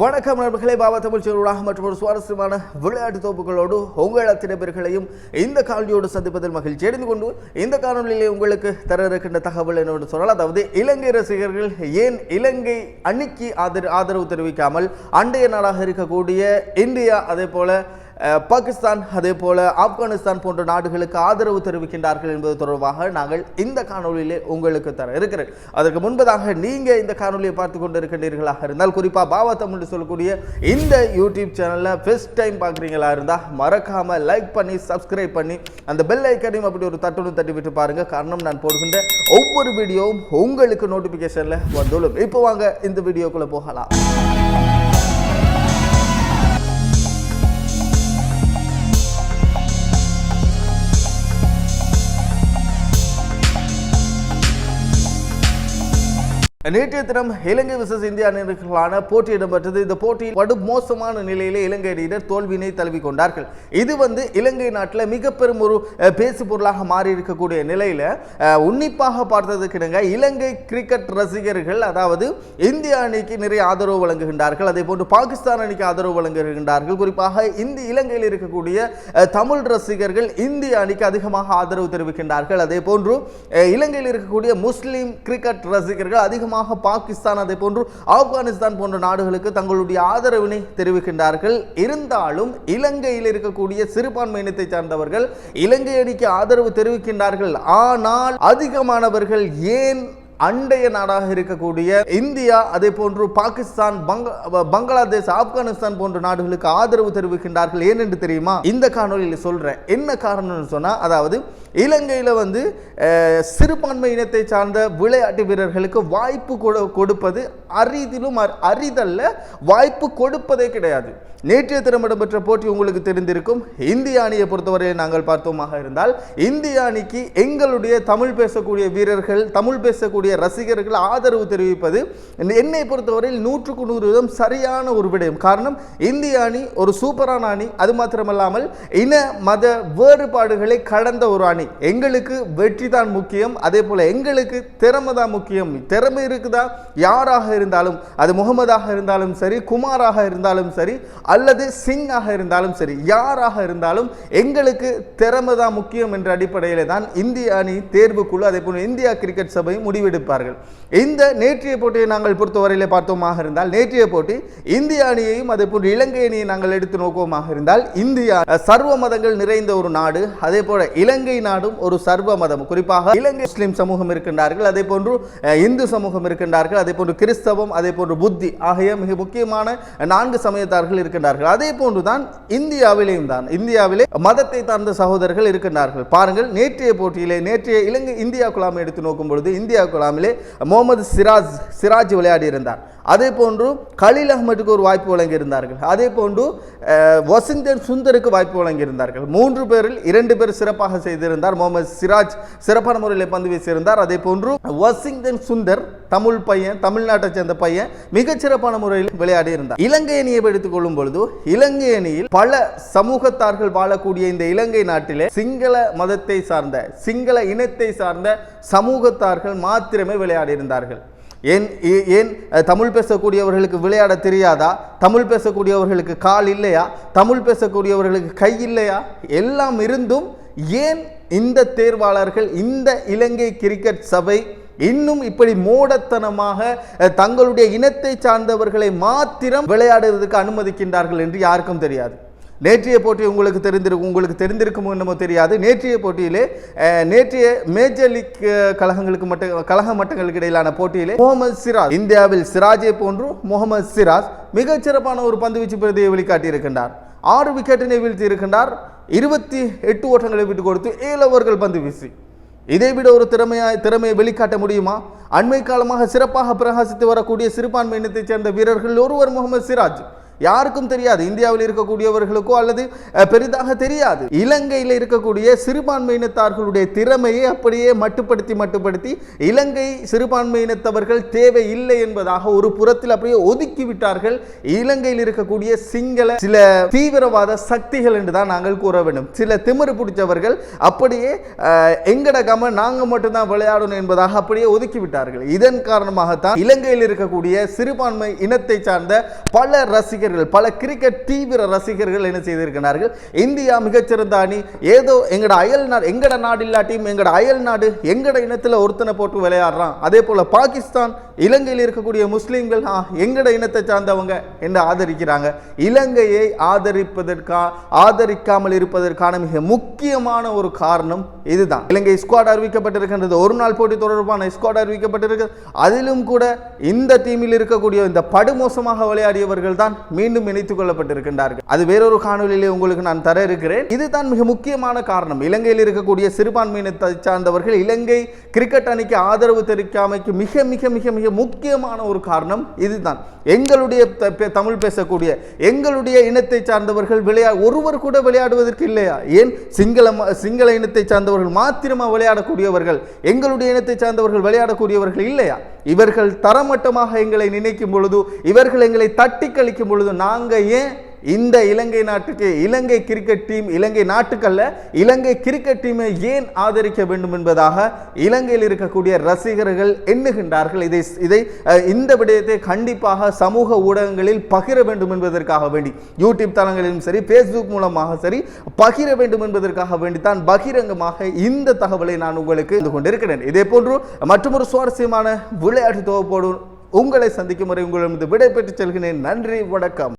வணக்கம் நண்பர்களே பாபா தமிழ் சேனலாக மற்றும் ஒரு சுவாரஸ்யமான விளையாட்டு தொகுப்புகளோடு உங்கள் அத்தனை பேர்களையும் இந்த காணொலியோடு சந்திப்பதில் மகிழ்ச்சி. அடைந்து கொண்டு இந்த காணொலியிலே உங்களுக்கு தர இருக்கின்ற தகவல் என்னவென்று சொன்னால் அதாவது இலங்கை ரசிகர்கள் ஏன் இலங்கை அணிக்கு ஆதர ஆதரவு தெரிவிக்காமல் அண்டைய நாடாக இருக்கக்கூடிய இந்தியா அதே போல பாகிஸ்தான் அதே போல ஆப்கானிஸ்தான் போன்ற நாடுகளுக்கு ஆதரவு தெரிவிக்கின்றார்கள் என்பது தொடர்பாக நாங்கள் இந்த காணொலியிலே உங்களுக்கு தர இருக்கிறேன். அதற்கு முன்பதாக நீங்கள் இந்த காணொலியை பார்த்து கொண்டு இருக்கின்றீர்களாக இருந்தால் குறிப்பாக பாவா தமிழ் சொல்லக்கூடிய இந்த யூடியூப் சேனலில் ஃபர்ஸ்ட் டைம் பார்க்குறீங்களா இருந்தால் மறக்காமல் லைக் பண்ணி சப்ஸ்கிரைப் பண்ணி அந்த பெல் ஐக்கனையும் அப்படி ஒரு தட்டுன்னு தட்டி விட்டு பாருங்கள் காரணம் நான் போடுகின்ற ஒவ்வொரு வீடியோவும் உங்களுக்கு நோட்டிஃபிகேஷனில் வந்துள்ளது. இப்போ வாங்க இந்த வீடியோக்குள்ளே போகலாம். நேற்றைய தினம் இலங்கை விசஸ் இந்திய அணியினருக்கான போட்டி இடம்பெற்றது. இந்த போட்டியில் படு மோசமான நிலையிலே இலங்கை அணியினர் தோல்வியினை தழுவி கொண்டார்கள். இது வந்து இலங்கை நாட்டில் மிக பெரும் ஒரு பேசு பொருளாக மாறி இருக்கக்கூடிய நிலையில் உன்னிப்பாக பார்த்ததுக்கிடங்க இலங்கை கிரிக்கெட் ரசிகர்கள் அதாவது இந்திய அணிக்கு நிறைய ஆதரவு வழங்குகின்றார்கள். அதே போன்று பாகிஸ்தான் அணிக்கு ஆதரவு வழங்குகின்றார்கள். குறிப்பாக இந்த இலங்கையில் இருக்கக்கூடிய தமிழ் ரசிகர்கள் இந்திய அணிக்கு அதிகமாக ஆதரவு தெரிவிக்கின்றார்கள். அதே போன்று இலங்கையில் இருக்கக்கூடிய முஸ்லீம் கிரிக்கெட் ரசிகர்கள் அதிகமாக பாகிஸ்தான் அதே போன்று ஆப்கானிஸ்தான் போன்ற நாடுகளுக்கு தங்களுடைய ஆதரவினை தெரிவிக்கின்றார்கள். இருந்தாலும் இலங்கையில் இருக்கக்கூடிய சிறுபான்மையினத்தை சார்ந்தவர்கள் இலங்கை அணிக்கு ஆதரவு தெரிவிக்கின்றார்கள். ஆனால் அதிகமானவர்கள் ஏன் அண்டைய நாடாக இருக்கக்கூடிய இந்தியா அதே போன்று பாகிஸ்தான் பங்க பங்களாதேஷ் ஆப்கானிஸ்தான் போன்ற நாடுகளுக்கு ஆதரவு தெரிவிக்கின்றார்கள். ஏனென்று தெரியுமா? இந்த காணொலியில் சொல்றேன். என்ன காரணம்னு சொன்னால் அதாவது இலங்கையில வந்து சிறுபான்மை இனத்தை சார்ந்த விளையாட்டு வீரர்களுக்கு வாய்ப்பு கொடுப்பது அரிதிலும் அரிதல்ல வாய்ப்பு கொடுப்பதே கிடையாது. நேற்றைய தினம் இடம்பெற்ற போட்டி உங்களுக்கு தெரிந்திருக்கும். இந்திய அணியை பொறுத்தவரை நாங்கள் பார்த்தோமாக இருந்தால் இந்திய அணிக்கு எங்களுடைய தமிழ் பேசக்கூடிய வீரர்கள் தமிழ் பேசக்கூடிய ரசிகர்கள் ஆதரவு தெரிவிப்பது என்னை பொறுத்தவரையில் நூற்றுக்கு நூறு விதம் சரியான ஒரு விடயம். காரணம் இந்திய அணி ஒரு சூப்பரான அணி. அது மாத்திரமல்லாமல் இன மத வேறுபாடுகளை கடந்த ஒரு அணி. எங்களுக்கு வெற்றி தான் முக்கியம். அதே போல எங்களுக்கு திறமை தான் முக்கியம். திறமை இருக்குதா? யாராக இருந்தாலும் அது முகமதாக இருந்தாலும் சரி குமாராக இருந்தாலும் சரி அல்லது சிங்காக இருந்தாலும் சரி யாராக இருந்தாலும் எங்களுக்கு திறமை தான் முக்கியம் என்ற அடிப்படையில் தான் இந்திய அணி தேர்வுக்குழு அதே போல இந்தியா கிரிக்கெட் சபை முடிவெடுப்பார்கள் இந்த நேற்றைய போட்டியை நாங்கள் பொறுத்தவரையில் பார்த்தோமாக இருந்தால் நேற்றைய போட்டி இந்திய அணியையும் அதே போன்று இலங்கை அணியை நாங்கள் எடுத்து நோக்குவோமாக இருந்தால் இந்தியா சர்வ மதங்கள் நிறைந்த ஒரு நாடு அதே போல இலங்கை நாடும் ஒரு சர்வ மதம். குறிப்பாக இலங்கை முஸ்லிம் சமூகம் இருக்கின்றார்கள் அதே போன்று இந்து சமூகம் இருக்கின்றார்கள் அதே போன்று கிறிஸ்தவம் அதே போன்று புத்தி ஆகிய மிக முக்கியமான நான்கு சமயத்தார்கள் இருக்கின்றார்கள். அதே போன்றுதான் இந்தியாவிலேயும் தான் இந்தியாவிலே மதத்தை சார்ந்த சகோதரர்கள் இருக்கின்றார்கள். பாருங்கள் நேற்றைய போட்டியிலே நேற்றைய இலங்கை இந்தியா குழாமை எடுத்து நோக்கும் பொழுது இந்தியா குழாம் இல்லாமலே முகமது சிராஜ் சிராஜ் விளையாடி இருந்தார் அதே போன்று கலீல் அஹ்மதுக்கு ஒரு வாய்ப்பு வழங்கியிருந்தார்கள். அதே போன்று வசிந்தன் சுந்தருக்கு வாய்ப்பு வழங்கியிருந்தார்கள். மூன்று பேரில் இரண்டு பேர் சிறப்பாக செய்திருந்தார். முகமது சிராஜ் சிறப்பான முறையில் பந்து வீசியிருந்தார். அதே போன்று வசிங்டன் சுந்தர் தமிழ் பையன் தமிழ்நாட்டை சேர்ந்த பையன் மிகச் சிறப்பான முறையில் விளையாடி இருந்தார் இலங்கை அணியை எடுத்துக் கொள்ளும் பொழுது இலங்கை அணியில் பல சமூகத்தார்கள் வாழக்கூடிய இந்த இலங்கை நாட்டிலே சிங்கள மதத்தை சார்ந்த சிங்கள இனத்தை சார்ந்த சமூகத்தார்கள் மாத்திர மாத்திரமே விளையாடி இருந்தார்கள் ஏன் ஏன் தமிழ் பேசக்கூடியவர்களுக்கு விளையாட தெரியாதா? தமிழ் பேசக்கூடியவர்களுக்கு கால் இல்லையா? தமிழ் பேசக்கூடியவர்களுக்கு கை இல்லையா? எல்லாம் இருந்தும் ஏன் இந்த தேர்வாளர்கள் இந்த இலங்கை கிரிக்கெட் சபை இன்னும் இப்படி மூடத்தனமாக தங்களுடைய இனத்தை சார்ந்தவர்களை மாத்திரம் விளையாடுவதற்கு அனுமதிக்கின்றார்கள் என்று யாருக்கும் தெரியாது. நேற்றைய போட்டி உங்களுக்கு தெரிந்திருக்கும் உங்களுக்கு தெரிந்திருக்குமோ என்னமோ தெரியாது. நேற்றைய போட்டியிலே நேற்றைய மேஜர் லீக் கழகங்களுக்கு மட்டும் கழக மட்டங்களுக்கு இடையிலான போட்டியிலே முகமது சிராஜ் இந்தியாவில் சிராஜை போன்று முகமது சிராஜ் மிகச்சிறப்பான ஒரு பந்துவீச்சு பிரதியை வெளிக்காட்டியிருக்கின்றார். ஆறு விக்கெட்டினை வீழ்த்தி இருக்கின்றார் இருபத்தி எட்டு ஓட்டங்களை விட்டு கொடுத்து ஏழு ஓவர்கள் பந்து வீசி. இதை விட ஒரு திறமையா திறமையை வெளிக்காட்ட முடியுமா? அண்மை காலமாக சிறப்பாக பிரகாசித்து வரக்கூடிய சிறுபான்மை இனத்தைச் சேர்ந்த வீரர்கள் ஒருவர் முகமது சிராஜ். யாருக்கும் தெரியாது. இந்தியாவில் இருக்கக்கூடியவர்களுக்கோ அல்லது பெரிதாக தெரியாது. இலங்கையில் இருக்கக்கூடிய சிறுபான்மையினத்தார்களுடைய திறமையை அப்படியே மட்டுப்படுத்தி மட்டுப்படுத்தி இலங்கை சிறுபான்மையினத்தவர்கள் தேவை இல்லை என்பதாக ஒரு புறத்தில் அப்படியே ஒதுக்கி விட்டார்கள். இலங்கையில் இருக்கக்கூடிய சிங்கள சில தீவிரவாத சக்திகள் என்று தான் நாங்கள் கூற வேண்டும். சில திமிரு பிடிச்சவர்கள் அப்படியே எங்கடக்காம எங்கட கம நாங்க மட்டும்தான் விளையாடணும் என்பதாக அப்படியே ஒதுக்கி விட்டார்கள். இதன் காரணமாகத்தான் இலங்கையில் இருக்கக்கூடிய சிறுபான்மை இனத்தை சார்ந்த பல ரசிகர்கள் பல கிரிக்கெட் தீவிர ரசிகர்கள் என்ன செய்திருக்கிறார்கள்? இந்தியா மிகச்சிறந்த அணி ஏதோ எங்கட அயல் நாடு எங்கட நாடு இல்லாட்டியும் எங்கட அயல் நாடு எங்கட இனத்தில் ஒருத்தனை போட்டு விளையாடுறான். அதே போல பாகிஸ்தான் இலங்கையில் இருக்கக்கூடிய முஸ்லீம்கள் எங்கட இனத்தை சார்ந்தவங்க? என்று ஆதரிக்கிறாங்க. இலங்கையை ஆதரிப்பதற்கா ஆதரிக்காமல் இருப்பதற்கான மிக முக்கியமான ஒரு காரணம் இதுதான். இலங்கை ஸ்குவாட் அறிவிக்கப்பட்டிருக்கின்றது. ஒரு நாள் போட்டி தொடர்பான ஸ்குவாட் அறிவிக்கப்பட்டிருக்கிறது. அதிலும் கூட இந்த டீமில் இருக்கக்கூடிய இந்த படுமோசமாக விளையாடியவர்கள் தான் மீண்டும் இணைத்துக் கொள்ளப்பட்டிருக்கின்றார்கள். அது வேறொரு காணொலியிலே உங்களுக்கு நான் தர இருக்கிறேன். இதுதான் மிக முக்கியமான காரணம். இலங்கையில் இருக்கக்கூடிய சிறுபான்மையினத்தை சார்ந்தவர்கள் இலங்கை கிரிக்கெட் அணிக்கு ஆதரவு தெரிவிக்காமைக்கு மிக மிக மிக மிக முக்கியமான ஒரு காரணம் இதுதான். எங்களுடைய தமிழ் பேசக்கூடிய எங்களுடைய இனத்தை சார்ந்தவர்கள் விளையா ஒருவர் கூட விளையாடுவதற்கு இல்லையா? ஏன்? சிங்கள சிங்கள இனத்தை சார்ந்தவர்கள் மாத்திரமா விளையாடக்கூடியவர்கள் எங்களுடைய இனத்தை சார்ந்தவர்கள் விளையாடக்கூடியவர்கள் இல்லையா? இவர்கள் தரமட்டமாக எங்களை நினைக்கும் பொழுது இவர்கள் எங்களை தட்டி கழிக்கும் பொழுது நாங்கள் ஏன் இந்த இலங்கை நாட்டுக்கு இலங்கை கிரிக்கெட் டீம் இலங்கை நாட்டுக்கல்ல இலங்கை கிரிக்கெட் டீமை ஏன் ஆதரிக்க வேண்டும் என்பதாக இலங்கையில் இருக்கக்கூடிய ரசிகர்கள் எண்ணுகின்றார்கள். இதை இதை இந்த விடயத்தை கண்டிப்பாக சமூக ஊடகங்களில் பகிர வேண்டும் என்பதற்காக வேண்டி யூடியூப் தளங்களிலும் சரி ஃபேஸ்புக் மூலமாக சரி பகிர வேண்டும் என்பதற்காக வேண்டி தான் பகிரங்கமாக இந்த தகவலை நான் உங்களுக்கு இது கொண்டிருக்கிறேன். இதே போன்று மற்றொரு சுவாரஸ்யமான விளையாட்டு தொகுப்போடு உங்களை சந்திக்கும் வரை உங்களிடம் விடை பெற்று செல்கிறேன். நன்றி வணக்கம்.